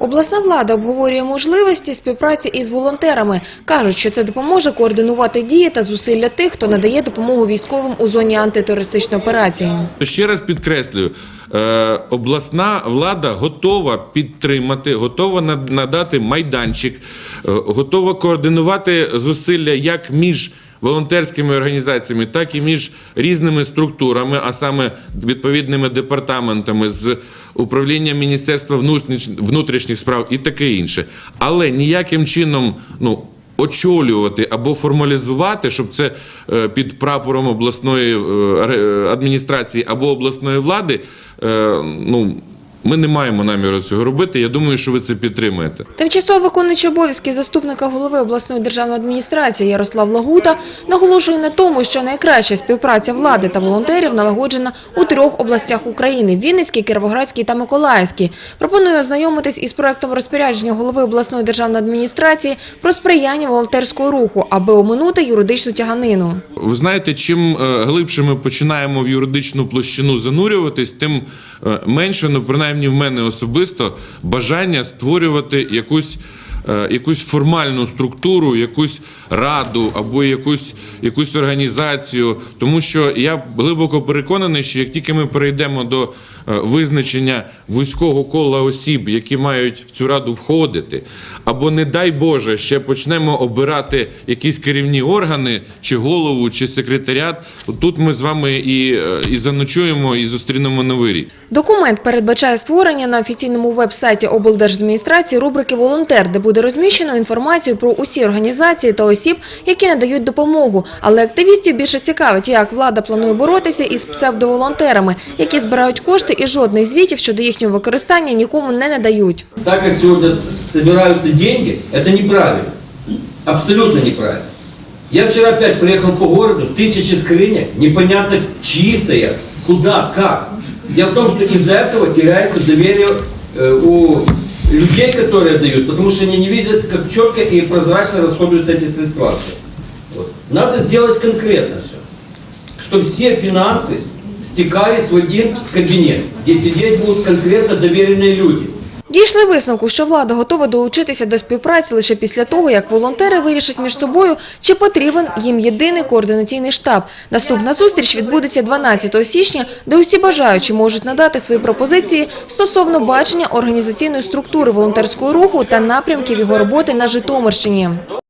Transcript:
Обласна влада обговорює можливості співпраці із волонтерами. Кажуть, що це допоможе координувати дії та зусилля тих, хто надає допомогу військовим у зоні антитерористичної операції. Ще раз підкреслюю, е, обласна влада готова підтримати, готова над- надати майданчик, е, готова координувати зусилля як між волонтерськими організаціями, так і між різними структурами, а саме відповідними департаментами з управлінням Міністерства внутріш- внутрішніх справ і таке інше. Але ніяким чином, ну. Очолювати або формалізувати, щоб це е, під прапором обласної е, адміністрації або обласної влади, е, ну ми не маємо наміру цього робити. Я думаю, що ви це підтримаєте. Тимчасово виконуючий обов'язки заступника голови обласної державної адміністрації Ярослав Лагута наголошує на тому, що найкраща співпраця влади та волонтерів налагоджена у трьох областях України – Вінницькій, Кіровоградській та Миколаївській. Пропоную ознайомитись із проектом розпорядження голови обласної державної адміністрації про сприяння волонтерського руху, аби оминути юридичну тяганину. Ви знаєте, чим е, глибше ми починаємо в юридичну площину занурюватись, тим е, менше, ну принаймні в мене особисто, бажання створювати якусь. Е, Якусь формальну структуру, якусь раду або якусь, якусь організацію, тому що я глибоко переконаний, що як тільки ми перейдемо до е, визначення вузького кола осіб, які мають в цю раду входити, або не дай Боже, ще почнемо обирати якісь керівні органи, чи голову, чи секретаріат, тут ми з вами і, е, і заночуємо, і зустрінемо новий рік. Документ передбачає створення на офіційному веб-сайті облдержадміністрації рубрики «Волонтер», де буде розміщено інформацію про усі організації та осіб, які надають допомогу. Але активістів більше цікавить, як влада планує боротися із псевдоволонтерами, які збирають кошти і жодних звітів щодо їхнього використання нікому не надають. Так как сегодня собираются деньги, это неправильно. Абсолютно неправильно. Я вчера опять проехал по городу, тысячи скрынек, непонятно чистая, куда, как. Дело в том, что из-за этого теряется доверие э, у людей, которые дают, потому что они не видят, как четко и прозрачно расходуются эти средства. Вот. Надо сделать конкретно все, чтобы все финансы стекались в один кабинет, где сидеть будут конкретно доверенные люди. Дійшли висновку, що влада готова долучитися до співпраці лише після того, як волонтери вирішать між собою, чи потрібен їм єдиний координаційний штаб. Наступна зустріч відбудеться 12 січня, де усі бажаючі можуть надати свої пропозиції стосовно бачення організаційної структури волонтерського руху та напрямків його роботи на Житомирщині.